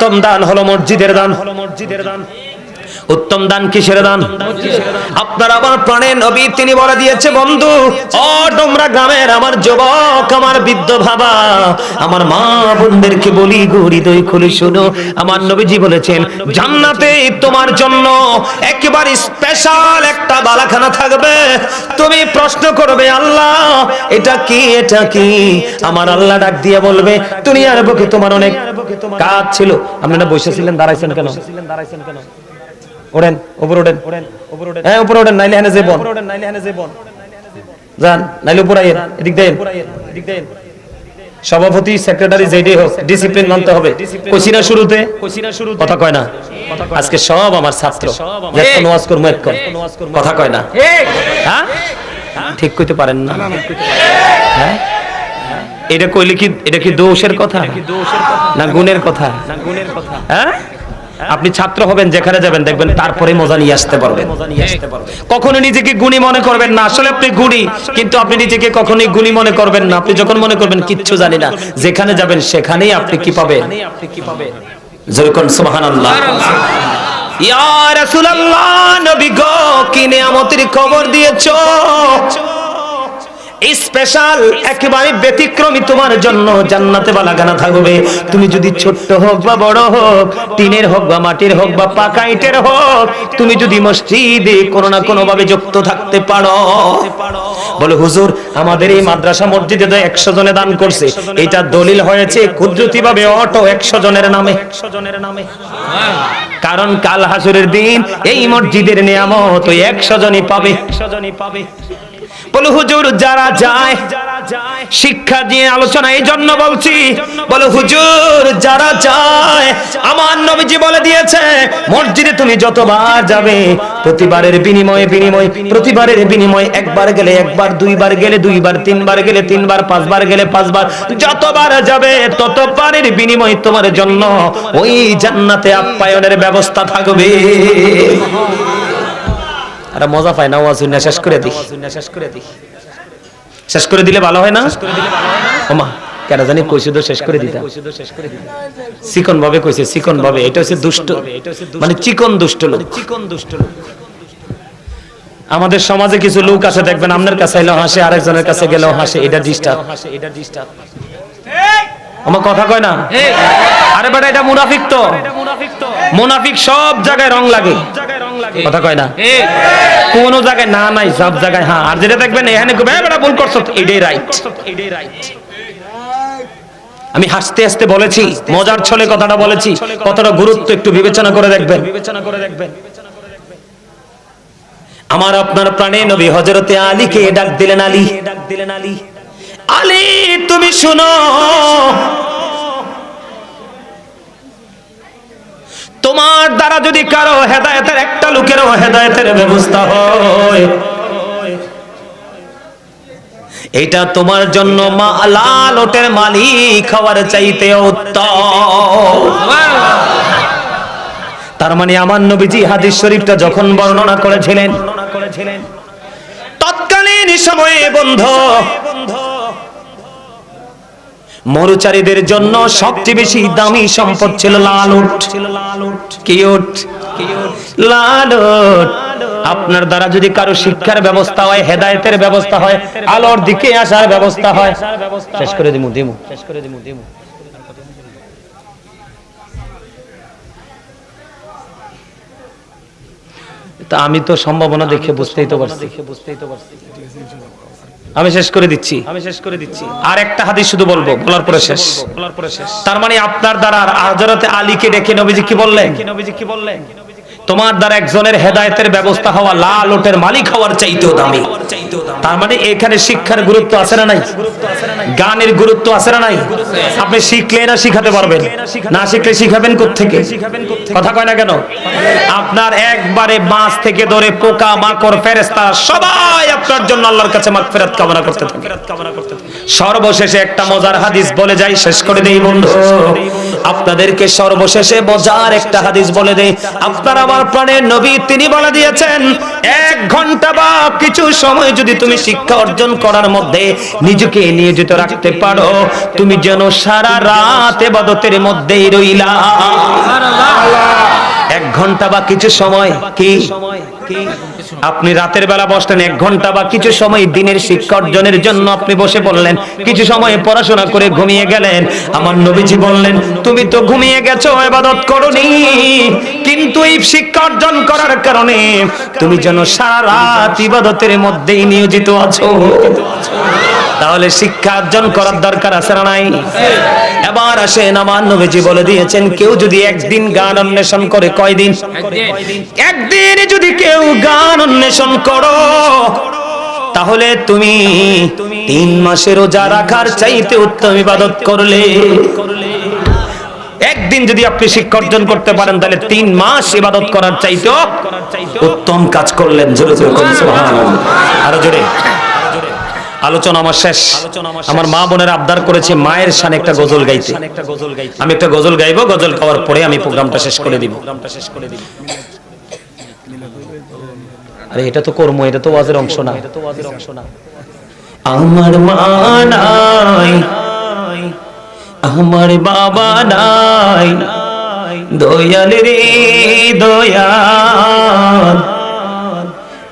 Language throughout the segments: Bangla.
উত্তম দান হলো মসজিদের দান হলো মসজিদের দান। উত্তম দান কিসের দান? আপনার আমার প্রাণের নবী তিনি বলে দিয়েছে, বন্ধু, ও তোমরা গ্রামের আমার যুবক, আমার বৃদ্ধ ভাবা আমার মা বোনদেরকে বলি গো হৃদয় খুলে শুনো। আমার নবীজি বলেছেন, জান্নাতে তোমার জন্য একেবারে স্পেশাল একটা বালাখানা থাকবে। তুমি প্রশ্ন করবে, আল্লাহ, এটা কি এটা কি? আমার আল্লাহ ডাক দিয়ে বলবে, দুনিয়ার বুকে তোমার অনেক কাজ ছিল। আপনারা বসেছিলেন দাঁড়াইছেন কেন দাঁড়াইছেন কেন? হ্যাঁ নাইলে হেনে হেনে যাবন যান, নাইলে আইয়েন, এদিক দেন সভাপতি সেক্রেটারি যেটাই হোক ডিসিপ্লিন মানতে হবে। কইছিনা শুরুতে, কথা কয় না। আজকে সব আমার ছাত্র। করব এখন কথা কয় না। হ্যাঁ? ঠিক কইতে পারেন না। হ্যাঁ? এটা কইলে কি, এটা কি দোষের কথা না গুণের কথা? না গুণের কথা? হ্যাঁ? আপনি ছাত্র হবেন যেখানে যাবেন দেখবেন তারপরে মজা নিয়ে আসতে পারবেন। কখনো নিজেকে গুণী মনে করবেন না আসলে আপনি গুণী কিন্তু আপনি নিজেকে কখনোই গুণী মনে করবেন না। আপনি যখন মনে করবেন কিচ্ছু জানি না যেখানে যাবেন সেখানেই আপনি কি পাবেন? আপনি কি পাবেন? যেরকম ইয়া রাসূলুল্লাহ নবী গো কি নিয়ামতের খবর দিয়েছ? স্পেশাল একেবারে ব্যতিক্রমী তোমার জন্য জান্নাতে বালাগানা থাকবে। তুমি যদি ছোট্ট হোক বা বড় হোক, টিনের হোক বা মাটির হোক বা পাকা ইটের হোক, তুমি যদি মসজিদে কোনো না কোনো ভাবে যুক্ত থাকতে পারো। বলে, হুজুর, আমাদের এই মাদ্রাসা মসজিদে তো একশো জনে দান করছে। এটা দলিল হয়েছে কুদরতি ভাবে অটো একশো জনের নামে। একশো জনের নামে কারণ কাল হাসুরের দিন এই মসজিদের নিয়ামত একশো জনই পাবে একশো জনই পাবে। বলে, হুজুর, যারা যায়, শিক্ষা দিয়ে আলোচনা, এই জন্য বলছি। বলে, হুজুর, যারা যায়, আমার নবীজি বলে দিয়েছে, মসজিদে তুমি যতবার যাবে, প্রতিবারের বিনিময়ে বিনিময়, প্রতিবারের বিনিময় একবার গেলে একবার, দুইবার গেলে দুইবার, তিনবার গেলে তিনবার, পাঁচবার গেলে পাঁচবার, যতবার যাবে, ততবারের বিনিময় তোমার জন্য ওই জান্নাতে আপ্যায়নের ব্যবস্থা থাকবে। আরে মজা পায় না ওয়াজ শুনে শেষ করে দিই। শেষ করে দিই শেষ করে দিলে ভালো হয় না? ওমা, কেন জানি তো শেষ করে দিতা চিকন ভাবে কইছে চিকন ভাবে। এটা হচ্ছে দুষ্ট মানে চিকন দুষ্ট লোক। চিকন দুষ্ট লোক আমাদের সমাজে কিছু লোক আছে, দেখবেন আপনার কাছে এলো হাসে, আরেকজনের কাছে গেলেও হাসে। এটা ডিস্টার্ব হাসে এটা ডিস্টার্ব আমার কথা কয় না? আরে বেটা, এটা মুনাফিক তো। মুনাফিক সব জায়গায় রং লাগে। কথা কয় না? কোন জায়গায় না নাই সব জায়গায় হ্যাঁ আর যেটা দেখবেন এখানে বেটা ভুল করছ এটাই রাইট এটাই রাইট আমি হাসতে হাসতে বলেছি মজার ছলে কথাটা বলেছি কতটা গুরুত্ব একটু বিবেচনা করে দেখবেন। বিবেচনা করে দেখবেন। আমার আপনার প্রাণে নবী হজরতে আলীকে ডাক দিলেন আলী ডাক দিলেন আলী। আলী তুমি শুনো। তোমার দ্বারা যদি কারও হেদায়েতের একটা লোকেরও হেদায়েতের ব্যবস্থা হয়। এটা তোমার জন্য মা লাল ওটের মালিক হওয়ার চাইতে তার মানে আমার নবীজি হাদিস শরীফটা যখন বর্ণনা করেছিলেন, তৎকালীন সময়ে বন্ধ। মরুচারীদের জন্য সবচেয়ে বেশি দামি সম্পদ ছিল লাল উট। কি উট? লাল উট। আপনার দ্বারা যদি কারও শিক্ষার ব্যবস্থা হয়, হেদায়েতের ব্যবস্থা হয়, আলোর দিকে আসার ব্যবস্থা হয়, শেষ করে দিমু দিমু। শেষ করে দিমু দিমু তা আমি তো সম্ভাবনা দেখে বুঝতেই তো পারছি দেখে বুঝতেই তো পারছি। আমি শেষ করে দিচ্ছি। আমি শেষ করে দিচ্ছি। আর একটা হাদিস শুধু বলব বলার পরে শেষ। বলার পরে শেষ। তার মানে আপনার দ্বারা হযরতে আলীকে ডেকে নবীজি কি বললেন? নবীজি কি বললেন? তোমার দ্বারা একজনের হেদায়েতের ব্যবস্থা হওয়া লাল ওটের মালিক হওয়ার চাইতেও দামি। তার মানে এখানে শিক্ষার গুরুত্ব আছে না নাই? গানের গুরুত্ব আছে না নাই? আপনি শিখলে না শিখাতে পারবেন। না শিখলে শিখাবেন কোত্থেকে? কথা কয় না কেন? আপনার একবারে বাঁশ থেকে ধরে পোকা, মাকড় ফেরেস্তা সবাই আপনার জন্য আল্লাহর কাছে মাগফিরাত কামনা করতে থাকে। সর্বশেষে একটা মজার হাদিস বলে যাই, শেষ করে দেই বন্ধু। আপনাদেরকে সর্বশেষে মজার একটা হাদিস বলে দেই। আপনার আমার প্রাণের নবী তিনি বলে দিয়েছেন, এক ঘণ্টা বা কিছু সময় যদি তুমি শিক্ষা অর্জন করার মধ্যে নিজেকে নিয়োজিত রাখতে পারো, তুমি যেন সারা রাত এবাদতের মধ্যেই রইলা। এক ঘণ্টা বা কিছু সময় কি আপনি রাতের বেলা বসলেন এক ঘণ্টা বা কিছু সময় দিনের শিক্ষা অর্জনের জন্য আপনি বসে পড়লেন। কিছু সময় পড়াশোনা করে ঘুমিয়ে গেলেন। আমার নবীজি বললেন তুমি তো ঘুমিয়ে গেছো এবাদত করনি। কিন্তু এই শিক্ষা অর্জন করার কারণে তুমি যেন সারা রাত ইবাদতের মধ্যেই নিয়োজিত আছো। তাহলে শিক্ষা অর্জন করার দরকার আছে না নাই? এবার আসেন, আমার নবীজি বলে দিয়েছেন, কেউ যদি একদিন গান অন্বেষণ করে, কয়দিন? একদিন যদি কেউ গান অন্বেষণ করো, তাহলে তুমি তিন মাসের রোজা রাখার চাইতে উত্তম ইবাদত করলে। একদিন যদি আপনি শিক্ষা অর্জন করতে পারেন, তাহলে তিন মাস ইবাদত করার চাইতে উত্তম কাজ করলেন। জোরে জোরে। আরও জোরে। আলোচনা আমার শেষ। আমার মা বোনের আবদার করেছে মায়ের সানে একটা গজল গাইতে। আমি একটা গজল গাইবো গজল গাওয়ার পরে আমি প্রোগ্রামটা শেষ করে দিব। আরে এটা তো কর্ম এটা তো ওয়াজের অংশ না। এটা তো ওয়াজের অংশ না। আমার মা নাই আমার বাবা নাই দয়াল রে দয়াল।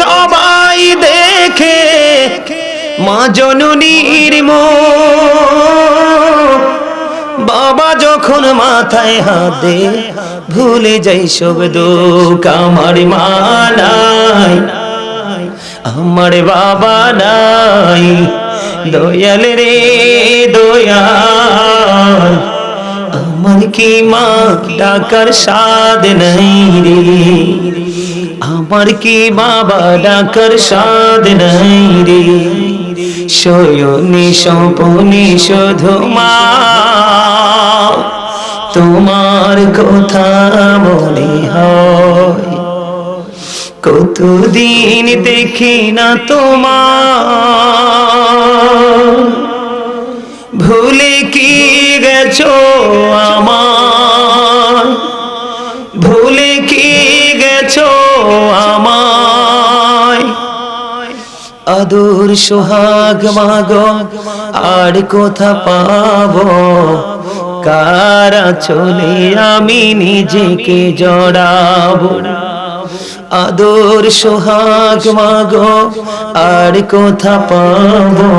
সবাই দেখে, মা জননীর বাবা যখন মাথায় হাতে ভুলে যাই সব দুঃখ আমার মা নাই আমার বাবা নাই, দয়াল রে দয়াল। আমার কি মা ডাকার সাদ নাই রে? আমার কি বাবা ডাকার সাদ নাই রে? শয়নি সপনি শুধু তোমার কথা মনে হয়। কতদিন দেখি না তোমার। ভুলে কি গেছো আমার ভুলে কি আমায়। আদর সোহাগ মাগো, আর কোথা পাবো? কারা চলে আমি নিজেকে জড়াবো? আদর সোহাগ মাগো, আর কোথা পাবো?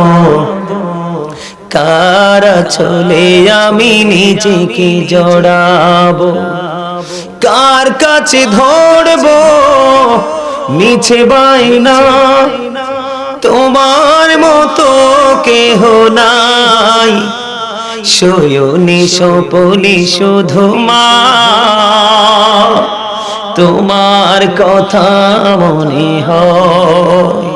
কারা চলে আমি নিজেকে জড়াবো? কার কাছে ধরবো? মিছে বাইনা তোমার মতো কেহ নাই। শয়নি সপনি শুধু মা। তোমার কথা মনে হয়।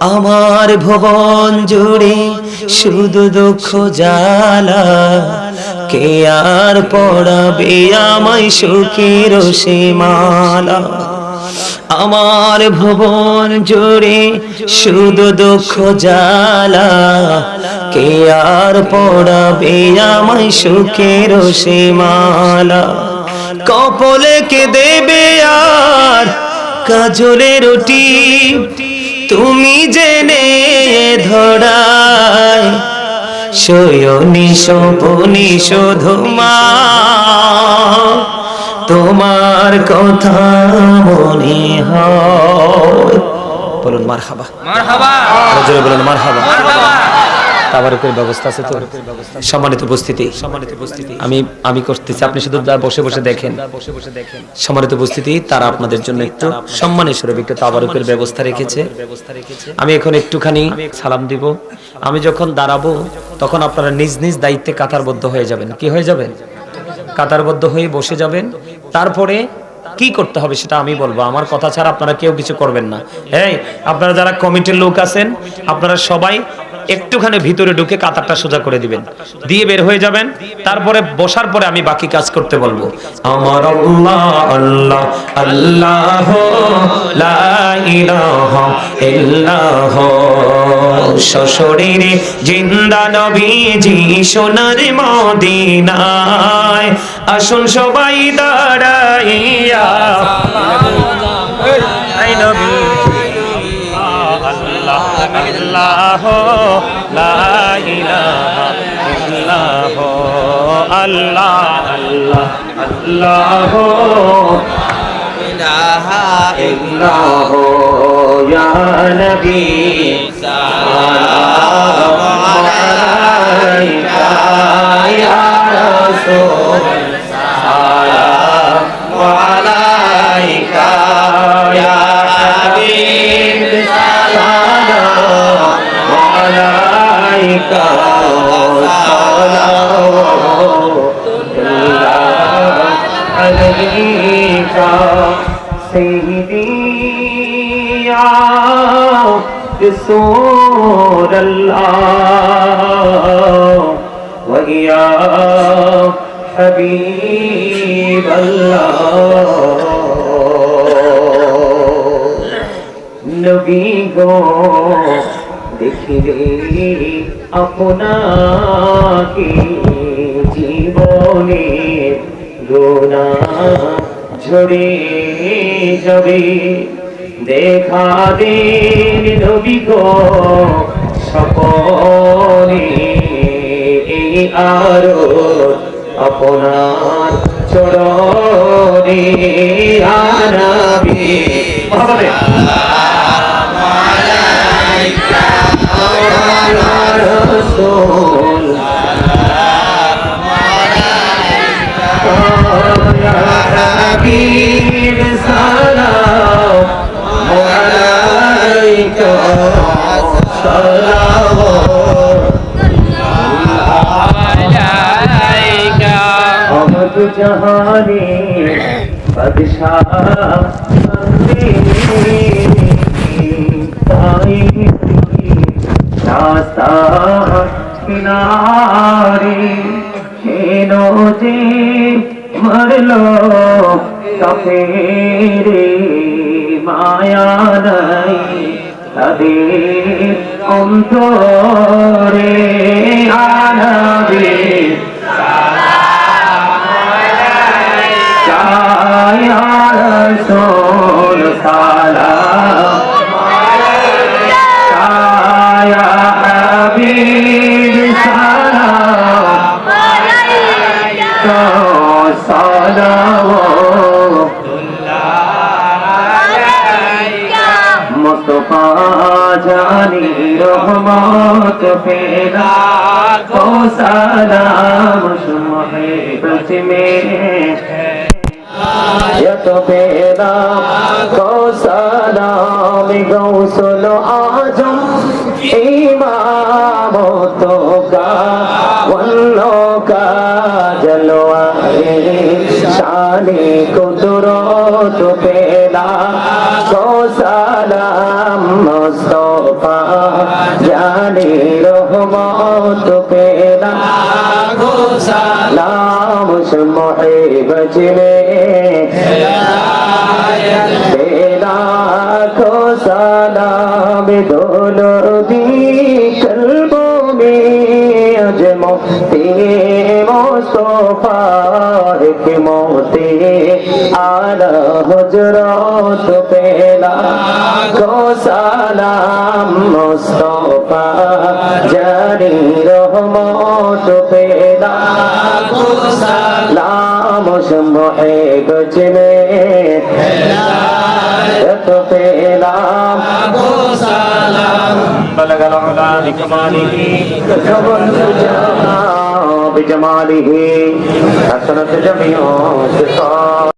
আমার ভবন জুড়ে শুধু দুঃখ জ্বালা। কে আর পড়াবে আমায় সুখের সীমালা আমার ভুবন জুড়ে শুধু দুঃখ জালা কে আর পড়াবে আমায় সুখের সীমালা কপলে কে দেবে আর কাজলে রুটি? তুমি জেনে ধরায় শয়নি সপনি শুধু মা। তোমার কথা মনে হয়। বলুন মার হাবা মার হাবা বলুন মার হাবা তাবারকের ব্যবস্থা আছে তো? সম্মানিত উপস্থিতি। সম্মানিত উপস্থিতি। আমি আমি করতেছি। আপনি শুধু বসে বসে দেখেন। বসে বসে দেখেন। সম্মানিত উপস্থিতি তারা আপনাদের জন্য একটু সম্মানের স্বরূপ একটু তাবারকের ব্যবস্থা রেখেছে। আমি এখন একটুখানি সালাম দিব। আমি যখন দাঁড়াবো তখন আপনারা নিজ নিজ দায়িত্বে কাতারবদ্ধ হয়ে যাবেন। কি হয়ে যাবেন? কাতারবদ্ধ হয়ে বসে যাবেন। তারপরে কি করতে হবে সেটা আমি বলব। আমার কথা ছাড়া আপনারা কেউ কিছু করবেন না। এই আপনারা যারা কমিটির লোক আছেন আপনারা সবাই একটুখানি ভিতরে ঢুকে কাতারটা সোজা করে দিবেন। দিয়ে বের হয়ে যাবেন। তারপরে বসার পরে আমি বাকি কাজ করতে বলব। আমার আল্লাহ আল্লাহ আল্লাহ লা ইলাহা ইল্লাহ। সশরীরে জিন্দা নবীজি সোনার মদিনায়। আসুন সবাই দাঁড়াইয়া। আল্লাহ ইলাহা আল্লাহ আল্লাহ আল্লাহ ইল্লাহ ইয়া নবী সালাম رسول الله ويا حبيب الله نبي گو দেখিলে আপনাকে জীবনে গোনা ঝরে যাবে। দেখা দিন নবী গো, সকলে আরও আপনার চরণে আনাবি। রসুল হাবিব সালাম আলাইকা জহানে বাদশাহ তাই রাস্তা নারী হেন যে মরল তফেরে মায়া নাই তাদের অন্তরে আনাবে। पे राखो सलाम मुहब्बत में यत पे राखो सलाम गौसल आजम इमामो तो का वल्लो का जलवा शान कुदरत पे राखो सलाम মোস্তফা জানি রহমত পেলা। নাম সময়ে বচলে পেলা খো সালাম দোলো দি মোস্তফা হিকমো আলা হজরত পেলা। গো সালাম মুস্তফা জারি রহমত পেলা। গো সালাম সমহে গজনে তো পেলা। গো সালাম بلغ العلا